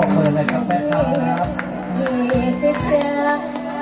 บอกเลยนะครับแม่ค้าครับสี่สิบครับ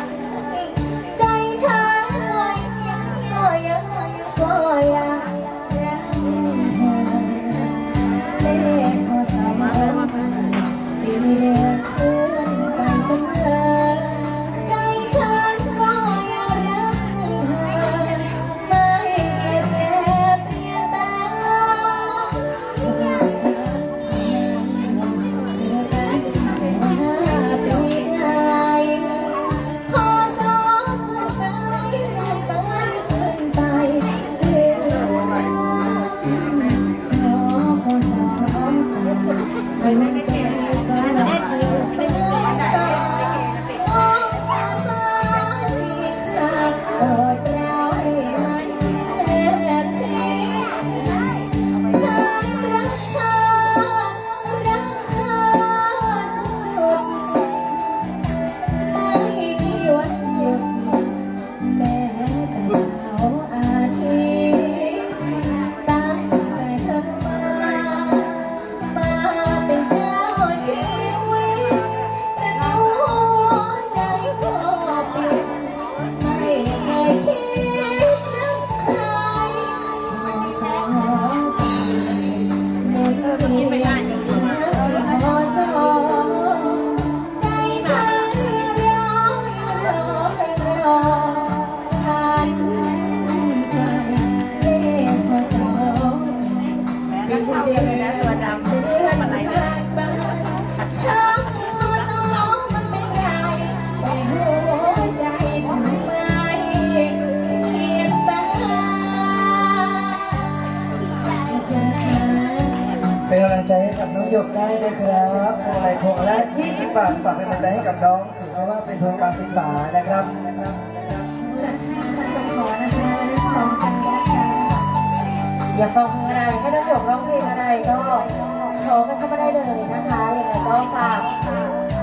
เป็นคนเดียวเลยนะตัวดำเดือนผ่านไปชักพอสองมันไม่ได้แต่หัวใจฉันไมเกียดตาเป็นกำลังใจให้กับน้องหยกได้นะครับพวงอะไรพวงละ20บาทฝากเป็นกำลังใจให้กับน้องถือว่าเป็นทุนการศึกษานะครับจัดให้ขอนะคะ อย่าฟังอะไรให้น้องหยกร้องเพลงอะไรก็โทรกันเข้ามาได้เลยนะคะยังไงก็ฝาก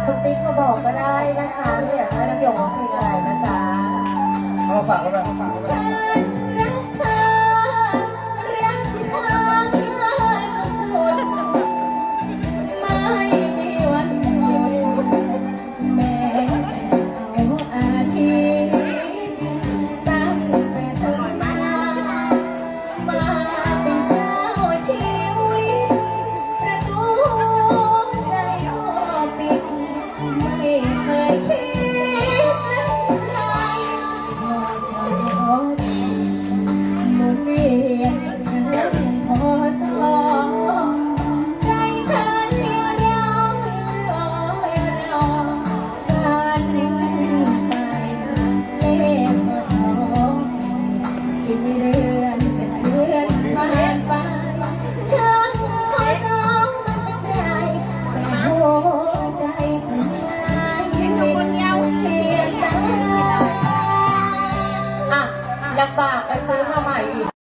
คุณติ๊กมาบอกก็ได้นะคะว่าอยากให้น้องหยกร้องเพลงอะไรนะจ๊ะเอาฝากไว้ก่อนเอามาฝากไว้ก่อนฉัน